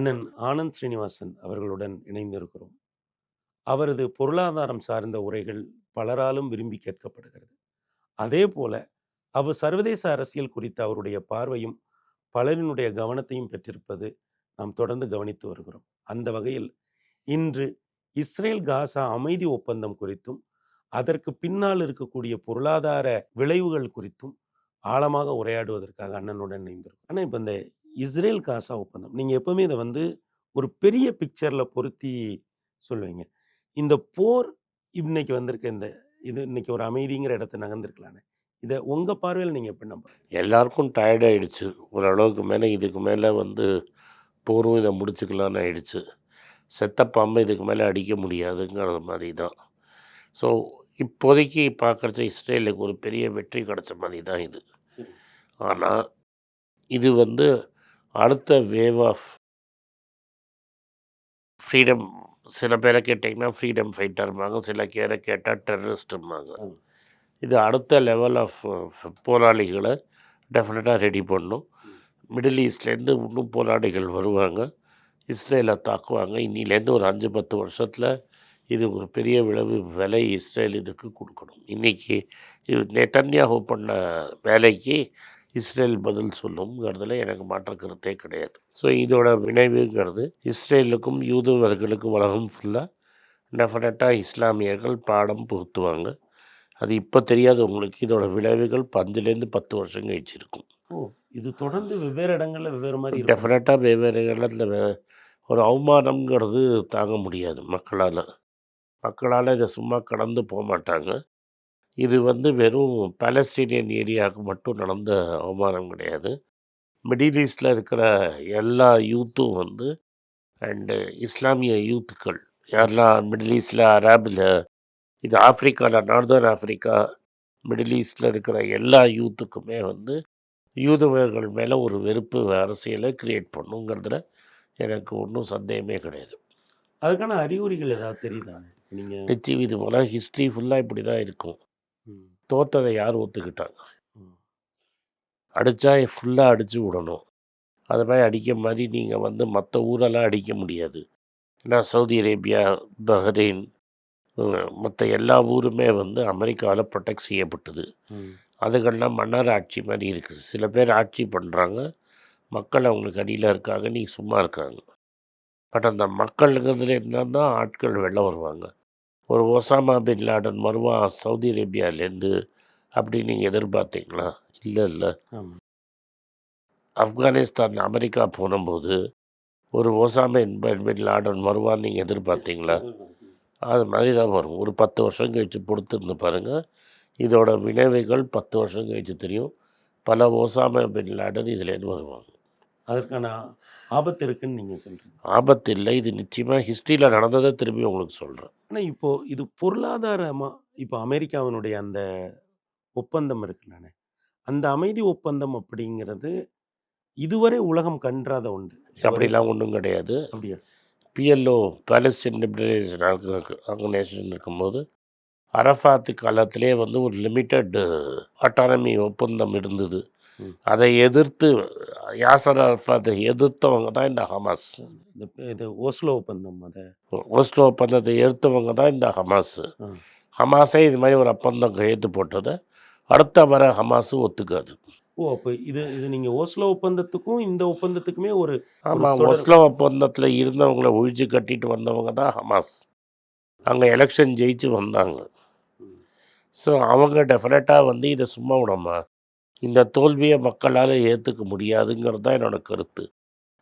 அண்ணன் ஆனந்த் ஸ்ரீனிவாசன் அவர்களுடன் இணைந்திருக்கிறோம். அவரது பொருளாதாரம் சார்ந்த உரைகள் பலராலும் விரும்பி கேட்கப்படுகிறது. அதே போல அவர் சர்வதேச அரசியல் குறித்த அவருடைய பார்வையும் பலரினுடைய கவனத்தையும் பெற்றிருப்பது நாம் தொடர்ந்து கவனித்து வருகிறோம். அந்த வகையில் இன்று இஸ்ரேல் காசா அமைதி ஒப்பந்தம் குறித்தும் அதற்கு பின்னால் இருக்கக்கூடிய பொருளாதார விளைவுகள் குறித்தும் ஆழமாக உரையாடுவதற்காக அண்ணனுடன் இணைந்திருக்கும் ஆனால் இப்போ இந்த இஸ்ரேல் காசா ஒப்பந்தம். நீங்கள் எப்பவுமே இதை வந்து ஒரு பெரிய பிக்சரில் பொருத்தி சொல்லுவீங்க. இந்த போர் இன்னைக்கு வந்திருக்க இந்த இது இன்னைக்கு ஒரு அமைதிங்கிற இடத்த நகர்ந்துருக்கலானே இதை உங்கள் பார்வையில் நீங்கள் எப்படி நம்ப எல்லாருக்கும் டயர்ட் ஆயிடுச்சு. ஓரளவுக்கு மேலே இதுக்கு மேலே வந்து போரும் இதை முடிச்சுக்கலான்னு ஆயிடுச்சு. செத்த பாம்பை இதுக்கு மேலே அடிக்க முடியாதுங்கிறது மாதிரி தான் ஸோ இப்போதைக்கு பார்க்குறச்ச இஸ்ரேலுக்கு ஒரு பெரிய வெற்றி கிடச்ச மாதிரி தான் இது ஆனால் இது வந்து அடுத்த வேவ் ஆஃப் ஃப்ரீடம் சில பேரை கேட்டிங்கன்னா ஃப்ரீடம் ஃபைட்டர்மாங்க சில பேரை கேட்டால் டெரரிஸ்ட்டுமாங்க ஆமா. இது அடுத்த லெவல் ஆஃப் போராளிகளை டெஃபினட்டாக ரெடி பண்ணும். மிடில் ஈஸ்ட்லேருந்து இன்னும் போராளிகள் வருவாங்க. இஸ்ரேலை தாக்குவாங்க. இன்னிலேருந்து ஒரு அஞ்சு பத்து வருஷத்தில் இது ஒரு பெரிய விளைவு விலை இஸ்ரேல் இதுக்கு கொடுக்கணும். இன்றைக்கி இது நெத்தன்யாஹூ பண்ண வேலைக்கு இஸ்ரேல் பதில் சொல்லுங்கிறதுல எனக்கு மாற்ற கருத்தே கிடையாது. ஸோ இதோட விளைவுங்கிறது இஸ்ரேலுக்கும் யூதவர்களுக்கும் உலகம் ஃபுல்லாக டெஃபினட்டாக இஸ்லாமியர்கள் பாடம் புகுத்துவாங்க. அது இப்போ தெரியாது உங்களுக்கு. இதோட விளைவுகள் பஞ்சுலேருந்து பத்து வருஷம் கழிச்சு இருக்கும். ஓ இது தொடர்ந்து வெவ்வேறு இடங்கள்ல வெவ்வேறு மாதிரி. டெஃபினட்டாக வெவ்வேறு இடத்துல ஒரு அவமானம்ங்கிறது தாங்க முடியாது மக்களால். மக்களால் இதை சும்மா கடந்து போக மாட்டாங்க. இது வந்து வெறும் பாலஸ்தீனியன் ஏரியாவுக்கு மட்டும் நடந்த அவமானம் கிடையாது. மிடில் ஈஸ்டில் இருக்கிற எல்லா யூத்தும் வந்து அண்டு இஸ்லாமிய யூத்துக்கள் யாரெல்லாம் மிடில் ஈஸ்டில் அரேபில் இது ஆப்பிரிக்காவில் நார்தர்ன் ஆப்பிரிக்கா மிடில் ஈஸ்டில் இருக்கிற எல்லா யூத்துக்குமே வந்து யூதவர்கள் மேலே ஒரு வெறுப்பு அரசியலை கிரியேட் பண்ணுங்கிறதுல எனக்கு ஒன்றும் சந்தேகமே கிடையாது. அதுக்கான அறிகுறிகள் ஏதாவது தெரியுதானே? நீங்க நிச்சயம் இது போல் ஹிஸ்ட்ரி ஃபுல்லாக இப்படி தான் இருக்கும். தோத்ததை யார் ஒத்துக்கிட்டாங்க. அடித்தா ஃபுல்லாக அடித்து விடணும். அது மாதிரி அடிக்க மாதிரி நீங்கள் வந்து மற்ற ஊரெல்லாம் அடிக்க முடியாது. ஏன்னா சவுதி அரேபியா பஹ்ரைன் மற்ற எல்லா ஊருமே வந்து அமெரிக்காவில் ப்ரொடெக்ட் செய்யப்பட்டது. அதுகள்லாம் மன்னர் ஆட்சி மாதிரி இருக்குது சில பேர் ஆட்சி பண்ணுறாங்க மக்கள் அவங்களுக்கு அடியில் இருக்காங்க. நீ சும்மா இருக்காங்க. பட் அந்த மக்களுங்கிறதுல இருந்தால் தான் ஆட்கள் வெளில வருவாங்க. ஒரு ஒசாமா பின் லாடன் வருவான் சவுதி அரேபியாவிலேருந்து அப்படி நீங்கள் எதிர்பார்த்தீங்களா? இல்லை இல்லை. ஆப்கானிஸ்தான் அமெரிக்கா போனபோது ஒரு ஒசாமா பின் பின் லாடன் வருவான்னு நீங்கள் எதிர்பார்த்தீங்களா? அது மாதிரி தான் வரும். ஒரு பத்து வருஷம் கழித்து பொறுத்திருந்து பாருங்கள் இதோட விளைவுகள் பத்து வருஷம் கழித்து தெரியும். பல ஒசாமா பின் லாடன் இதுலேருந்து வருவாங்க. அதற்கான ஆபத்து இருக்குன்னு நீங்க சொல்றீங்க. ஆபத்து இல்லை. இது நிச்சயமாக ஹிஸ்ட்ரியில் நடந்ததை திரும்பி உங்களுக்கு சொல்கிறேன் ஆனா இப்போ இது பொருளாதாரமா இப்போ அமெரிக்காவினுடைய அந்த ஒப்பந்தம் இருக்குல்ல அந்த அமைதி ஒப்பந்தம் அப்படிங்கிறது இதுவரை உலகம் கன்றாத உண்டு அப்படிலாம் ஒன்றும் கிடையாது. அப்படியா? பிஎல்ஓ பாலஸ்தீன் லிபரேஷன் ஆர்கனைசேஷன் இருக்கும்போது அரஃபாத்து காலத்திலே வந்து ஒரு லிமிட்டட் அட்டானமி ஒப்பந்தம் இருந்தது. அதை எதிர்த்து யாசர் அரஃபாத்தை எதிர்த்தவங்க தான் இந்த ஹமாஸ். இந்த இது ஓஸ்லோ ஒப்பந்தம் அதை. ஓஸ்லோ ஒப்பந்தத்தை எதிர்த்தவங்க தான் இந்த ஹமாஸ். ஹமாஸே இது மாதிரி ஒரு ஒப்பந்தம் கையெழுத்து போட்டதை அடுத்த வர ஹமாஸு ஒத்துக்காது. ஓ அப்போ இது இது நீங்க ஓஸ்லோ ஒப்பந்தத்துக்கும் இந்த ஒப்பந்தத்துக்குமே ஒரு ஆமாம் ஒஸ்லோ ஒப்பந்தத்தில் இருந்தவங்கள ஒழிச்சு கட்டிட்டு வந்தவங்க தான் ஹமாஸ். அங்கே எலெக்ஷன் ஜெயிச்சு வந்தாங்க. ஸோ அவங்க டெஃபினட்டாக வந்து இதை சும்மா விடாம? இந்த தோல்வியை மக்களால் ஏற்றுக்க முடியாதுங்கிறது தான் என்னோட கருத்து.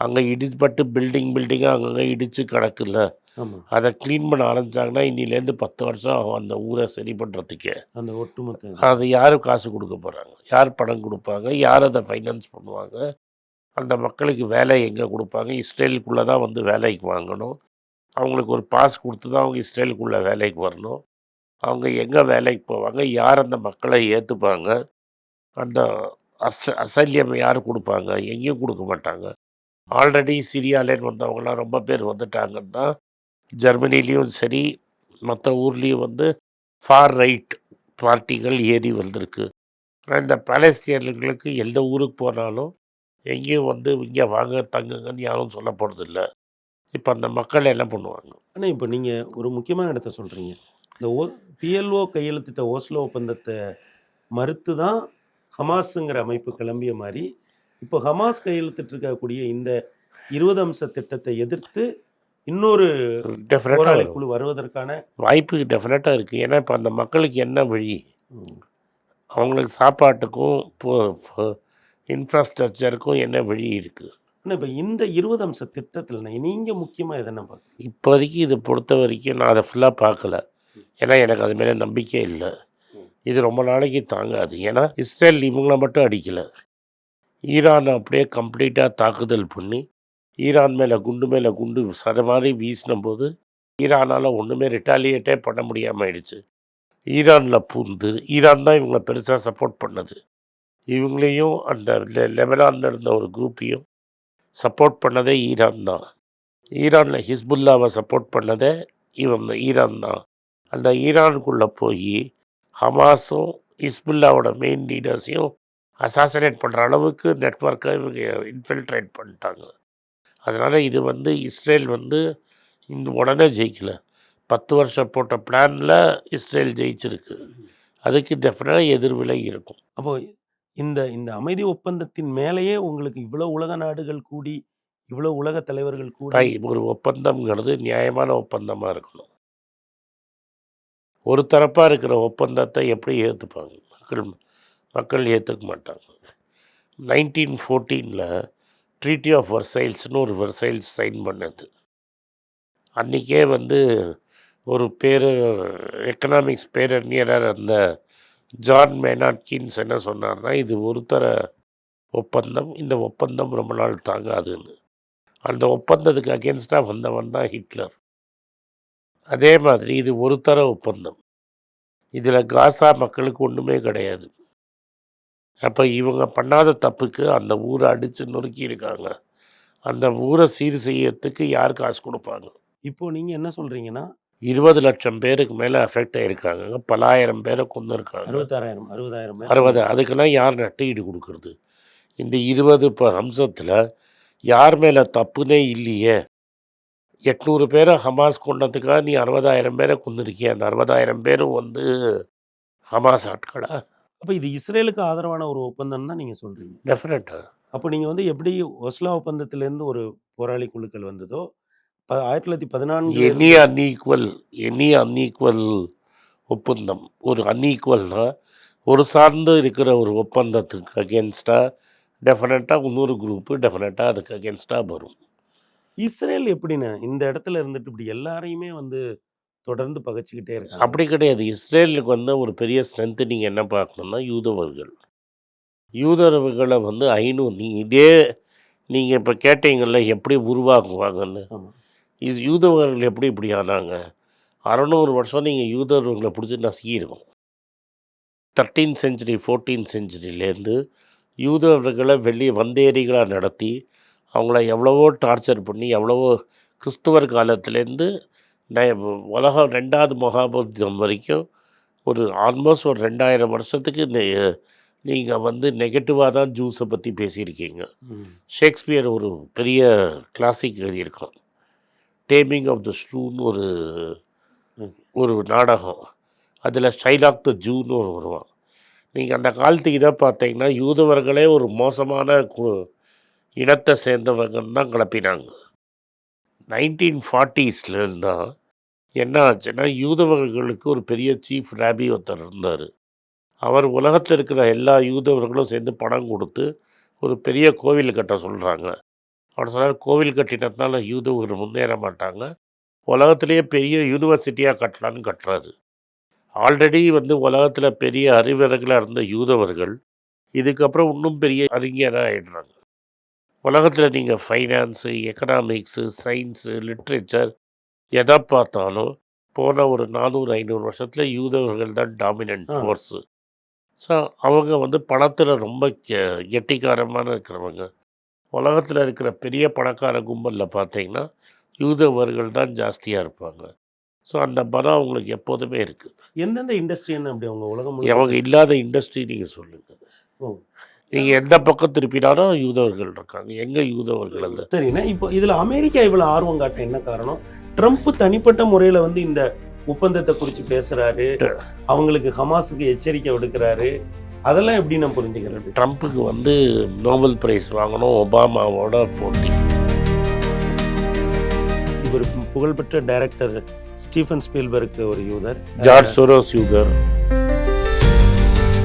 அங்கே இடிப்பட்டு பில்டிங் பில்டிங்காக அங்கங்கே இடித்து கிடக்குல்ல அதை க்ளீன் பண்ண ஆரம்பிச்சாங்கன்னா இன்னிலேருந்து பத்து வருஷம் ஆகும் அந்த ஊரை சரி பண்ணுறதுக்கே அந்த ஒட்டுமொத்த. அது யார் காசு கொடுக்க போகிறாங்க யார் பணம் கொடுப்பாங்க? யார் அதை ஃபைனான்ஸ் பண்ணுவாங்க? அந்த மக்களுக்கு வேலை எங்கே கொடுப்பாங்க? இஸ்ரேலுக்குள்ளே தான் வந்து வேலைக்கு வாங்கணும். அவங்களுக்கு ஒரு பாஸ் கொடுத்து தான் அவங்க இஸ்ரேலுக்குள்ளே வேலைக்கு வரணும். அவங்க எங்கே வேலைக்கு போவாங்க? யார் அந்த மக்களை ஏற்றுப்பாங்க அந்த அச அசல்யம் யார் கொடுப்பாங்க? எங்கேயும் கொடுக்க மாட்டாங்க. ஆல்ரெடி சிரியாலேன்னு வந்தவங்களாம் ரொம்ப பேர் வந்துட்டாங்கன்னா தான் ஜெர்மனிலேயும் சரி மற்ற ஊர்லேயும் வந்து ஃபார் ரைட் பார்ட்டிகள் ஏறி வந்திருக்கு. ஆனால் இந்த பாலஸ்தீனர்களுக்கு எந்த ஊருக்கு போனாலும் எங்கேயும் வந்து இங்கே வாங்க தங்குங்கன்னு யாரும் சொல்ல போகிறதில்ல இப்போ அந்த மக்கள் என்ன பண்ணுவாங்க? ஆனால் இப்போ நீங்கள் ஒரு முக்கியமான இடத்த சொல்கிறீங்க இந்த ஓ பிஎல்ஓ கையெழுத்திட்ட ஓஸ்லோ ஒப்பந்தத்தை மறுத்து தான் ஹமாஸுங்கிற அமைப்பு கிளம்பிய மாரி, இப்போ ஹமாஸ் கையெழுத்திட்டிருக்கக்கூடிய இந்த 20 அம்ச திட்டத்தை எதிர்த்து இன்னொரு போராளி குழு வருவதற்கான வாய்ப்பு டெஃபினட்டாக இருக்குது ஏன்னா இப்போ அந்த மக்களுக்கு என்ன வழி. அவங்களுக்கு சாப்பாட்டுக்கும் இன்ஃப்ராஸ்ட்ரக்சருக்கும் என்ன வழி இருக்குது ஆனா இப்ப இந்த 20 அம்ச திட்டத்துல நீங்க முக்கியமா எத என்ன பார்க்குறீங்க? இப்போதைக்கு இதை பொறுத்த வரைக்கும் நான் அதை ஃபுல்லாக பார்க்கல ஏன்னா எனக்கு அது மேலே நம்பிக்கை இல்லை. இது ரொம்ப நாளைக்கு தாங்காது. ஏன்னா இஸ்ரேல் இவங்கள மட்டும் அடிக்கலை. ஈரான் அப்படியே கம்ப்ளீட்டாக தாக்குதல் பண்ணி ஈரான் மேலே குண்டு மேலே குண்டு சர மாதிரி வீசினபோது ஈரானால் ஒன்றுமே ரிட்டாலியேட்டே பண்ண முடியாமல் ஆயிடுச்சு. ஈரானில் பூந்து ஈரான் தான் இவங்களை பெருசாக சப்போர்ட் பண்ணது. இவங்களையும் அந்த லெ லெபனானில் இருந்த ஒரு குரூப்பையும் சப்போர்ட் பண்ணதே ஈரான் தான். ஈரானில் ஹிஸ்புல்லாவை சப்போர்ட் பண்ணதே இவன் ஈரான் தான். அந்த ஈரானுக்குள்ளே போய் ஹமாஸும் ஹிஸ்புல்லாவோட மெயின் லீடர்ஸையும் அசாசனேட் பண்ணுற அளவுக்கு நெட்ஒர்க்கை இவங்க இன்ஃபில்ட்ரேட் பண்ணிட்டாங்க. அதனால் இது வந்து இஸ்ரேல் வந்து இந்த உடனே ஜெயிக்கல. பத்து வருஷம் போட்ட பிளானில் இஸ்ரேல் ஜெயிச்சிருக்கு. அதுக்கு டெஃபினட்டாக எதிர்விலை இருக்கும். அப்போ இந்த இந்த அமைதி ஒப்பந்தத்தின் மேலேயே உங்களுக்கு இவ்வளவு உலக நாடுகள் கூடி, இவ்வளவு உலக தலைவர்கள் கூடி ஒரு ஒப்பந்தம்ங்கிறது நியாயமான ஒப்பந்தமாக இருக்கணும். ஒரு தரப்பாக இருக்கிற ஒப்பந்தத்தை எப்படி ஏற்றுப்பாங்க மக்கள் மக்கள் ஏற்றுக்க மாட்டாங்க. நைன்டீன் ஃபோர்டீனில் ட்ரீட்டி ஆஃப் வர்சைல்ஸ்னு ஒரு வர்சைல்ஸ் சைன் பண்ணது. அன்றைக்கே வந்து ஒரு பேர் எக்கனாமிக்ஸ் பேரறிஞராக அந்த ஜான் மேனாட் கீன்ஸ் என்ன சொன்னார்னா இது ஒருத்தர ஒப்பந்தம் இந்த ஒப்பந்தம் ரொம்ப நாள் தாங்காதுன்னு. அந்த ஒப்பந்தத்துக்கு அகேன்ஸ்டாக வந்தவன் தான் ஹிட்லர் அதே மாதிரி இது ஒரு தர ஒப்பந்தம். இதில் காசா மக்களுக்கு ஒன்றுமே கிடையாது. அப்போ இவங்க பண்ணாத தப்புக்கு அந்த ஊரை அடித்து நொறுக்கி இருக்காங்க. அந்த ஊரை சீர் செய்யறதுக்கு யார் காசு கொடுப்பாங்க? இப்போ நீங்க என்ன சொல்றீங்கன்னா? இருபது லட்சம் பேருக்கு மேலே அஃபெக்ட் ஆகிருக்காங்க பலாயிரம் பேரை கொண்டு இருக்காங்க 66,000 60,000 பேர். அறுபது அதுக்கெல்லாம் யார் நட்டு ஈடு கொடுக்கறது? இந்த இருபது இப்போ அம்சத்தில் யார் மேலே தப்புனே இல்லையே. எட்நூறு பேரை ஹமாஸ் கொண்டதுக்காக நீ அறுபதாயிரம் பேரை கொண்டிருக்கிய அந்த அறுபதாயிரம் பேரும் வந்து ஹமாஸ் ஆட்களா? அப்ப இது இஸ்ரேலுக்கு ஆதரவான ஒரு ஒப்பந்தம் தான் நீங்க சொல்றீங்க. டெஃபினட்டாக அப்போ நீங்க வந்து எப்படி ஒஸ்லோ ஒப்பந்தத்திலிருந்து ஒரு போராளி குழுக்கள் வந்ததோ, ப 1914 எனி அன்ஈக்குவல் எனி அன்ஈக்குவல் ஒப்பந்தம். ஒரு அன்ஈக்குவல்னா ஒரு சார்ந்து இருக்கிற ஒரு ஒப்பந்தத்துக்கு அகேன்ஸ்டாக டெஃபினட்டாக இன்னொரு குரூப்பு டெஃபினட்டாக அதுக்கு அகேன்ஸ்டாக வரும். இஸ்ரேல் எப்படிண்ணே இந்த இடத்துல இருந்துட்டு இப்படி எல்லாரையுமே வந்து தொடர்ந்து பகைச்சுக்கிட்டே இருக்காங்க. அப்படி கிடையாது. இஸ்ரேலுக்கு வந்து ஒரு பெரிய ஸ்ட்ரென்த்து நீங்கள் என்ன பார்க்கணும்னா யூதவர்கள். யூதர்களை வந்து ஐநூறு நீ இதே நீங்கள் இப்போ கேட்டீங்கல்ல எப்படி உருவாக்குவாங்கன்னு. இது யூதவர்கள் எப்படி இப்படி ஆனாங்க? அறநூறு வருஷம் நீங்கள் யூதர்களை பிடிச்சி நசுக்கியிருக்கோம். தேர்ட்டீன் செஞ்சுரி ஃபோர்டீன் செஞ்சுரியிலேருந்து யூதவர்களை வெளியே வந்தேரிகளாக நடத்தி அவங்கள எவ்வளவோ டார்ச்சர் பண்ணி எவ்வளவோ கிறிஸ்துவர் காலத்துலேருந்து உலகம் ரெண்டாவது மகாபுத்தம் வரைக்கும் ஒரு ஆல்மோஸ்ட் ஒரு ரெண்டாயிரம் வருஷத்துக்கு நீங்கள் வந்து நெகட்டிவாக தான் ஜூஸை பற்றி பேசியிருக்கீங்க. ஷேக்ஸ்பியர் ஒரு பெரிய கிளாசிக் எழுதியிருக்கான் டேமிங் ஆஃப் த ஸ்ட்ரூன்னு ஒரு. ஒரு நாடகம் அதில் ஷைலாக் த ஜூன்னு ஒரு வருவான் நீங்கள் அந்த காலத்துக்கு இதை பார்த்தீங்கன்னா யூதவர்களே ஒரு மோசமான கு- இனத்தை சேர்ந்தவங்கன்னு தான் கிளப்பினாங்க. நைன்டீன் ஃபார்ட்டிஸில் தான் என்ன ஆச்சுன்னா யூதவர்களுக்கு ஒரு பெரிய சீஃப் ராபி ஒருத்தர் இருந்தார். அவர் உலகத்தில் இருக்கிற எல்லா யூதவர்களும் சேர்ந்து பணம் கொடுத்து ஒரு பெரிய கோவில் கட்ட சொல்கிறாங்க அவர் சொன்னார் கோவில் கட்டினதுனால யூதவர்கள் முன்னேற மாட்டாங்க. உலகத்திலேயே பெரிய யூனிவர்சிட்டியாக கட்டலான்னு கட்டுறாரு. ஆல்ரெடி வந்து உலகத்தில் பெரிய அறிவர்களாக இருந்த யூதவர்கள் இதுக்கப்புறம் இன்னும் பெரிய அறிஞராக ஆகிடுறாங்க உலகத்தில் நீங்கள் ஃபைனான்ஸு எக்கனாமிக்ஸு சயின்ஸு லிட்ரேச்சர் எதை பார்த்தாலும் போன ஒரு நானூறு ஐநூறு வருஷத்தில் யூதவர்கள் தான் டாமினன்ட். ஃபோர்ஸு ஸோ அவங்க வந்து பணத்தில் ரொம்ப கெ- கெட்டிக்காரமான இருக்கிறவங்க. உலகத்தில் இருக்கிற பெரிய பணக்கார கும்பலில் பார்த்தீங்கன்னா யூதவர்கள் தான் ஜாஸ்தியாக இருப்பாங்க. ஸோ அந்த பலம் அவங்களுக்கு எப்போதுமே இருக்குது எந்தெந்த இண்டஸ்ட்ரின்னு அப்படி அவங்க உலகம் அவங்க இல்லாத இண்டஸ்ட்ரி நீங்கள் சொல்லுங்கள் ஓ. நீங்கள் எந்த பக்கம் திருப்பினாலும் யூதவர்கள் இருக்காங்க. எங்கே யூதவர்கள் இல்லை சரிண்ணா இப்போ இதுல அமெரிக்கா இவ்வளவு ஆர்வம் காட்ட என்ன காரணம்? ட்ரம்ப் தனிப்பட்ட முறையில வந்து இந்த ஒப்பந்தத்தை குறித்து பேசுறாரு. அவங்களுக்கு ஹமாஸுக்கு எச்சரிக்கை விடுக்கிறாரு. அதெல்லாம் எப்படி நான் புரிஞ்சுக்கிறது? ட்ரம்ப்புக்கு வந்து நோபல் பிரைஸ் வாங்கணும் ஒபாமாவோட போட்டி. இவர் புகழ்பெற்ற டைரக்டர் ஸ்டீஃபன் ஸ்பீல்பர்க் ஒரு யூதர். ஜார்ஜ் சோரோஸ் யூதர்.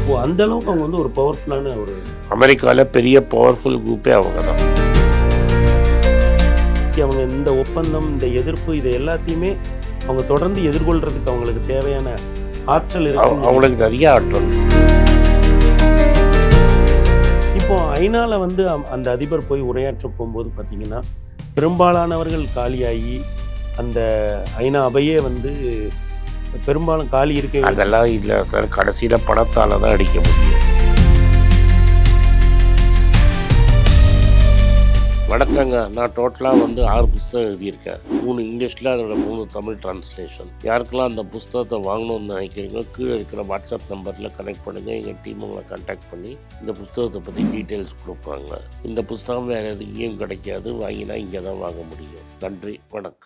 ஓ, அந்த அளவுக்கு அவங்க வந்து ஒரு பவர்ஃபுல்லான ஒரு அமெரிக்காவில் பெரிய பவர்ஃபுல் குரூப்பே அவங்க தான். அவங்க இந்த ஒப்பந்தம் இந்த எதிர்ப்பு இதை எல்லாத்தையுமே அவங்க தொடர்ந்து எதிர்கொள்றதுக்கு அவங்களுக்கு தேவையான ஆற்றல் இருக்கு. அவங்களுக்கு நிறைய ஆற்றல். இப்போ ஐநால வந்து அந்த அதிபர் போய் உரையாற்ற போகும்போது பார்த்தீங்கன்னா பெரும்பாலானவர்கள் காலியாகி அந்த ஐநா அவையே வந்து பெரும்பாலும் காலி இருக்க அதெல்லாம் இல்லை சார். கடைசியில் பணத்தால் தான் அடிக்க முடியும். வணக்கங்க. நான் டோட்டலாக வந்து ஆறு புஸ்தகம் எழுதியிருக்கேன். மூணு இங்கிலீஷில் அதோட மூணு தமிழ் டிரான்ஸ்லேஷன் யாருக்கெல்லாம் அந்த புஸ்தகத்தை வாங்கணும்னு நினைக்கிறீங்களோ கீழே இருக்கிற வாட்ஸ்அப் நம்பரில் கனெக்ட் பண்ணுங்கள் எங்கள் டீம் உங்களை கான்டாக்ட் பண்ணி இந்த புஸ்தகத்தை பற்றி டீட்டெயில்ஸ் கொடுப்பாங்க. இந்த புஸ்தகம் வேறு எங்கேயும் கிடைக்காது. வாங்கினா இங்கே தான் வாங்க முடியும். நன்றி. வணக்கம்.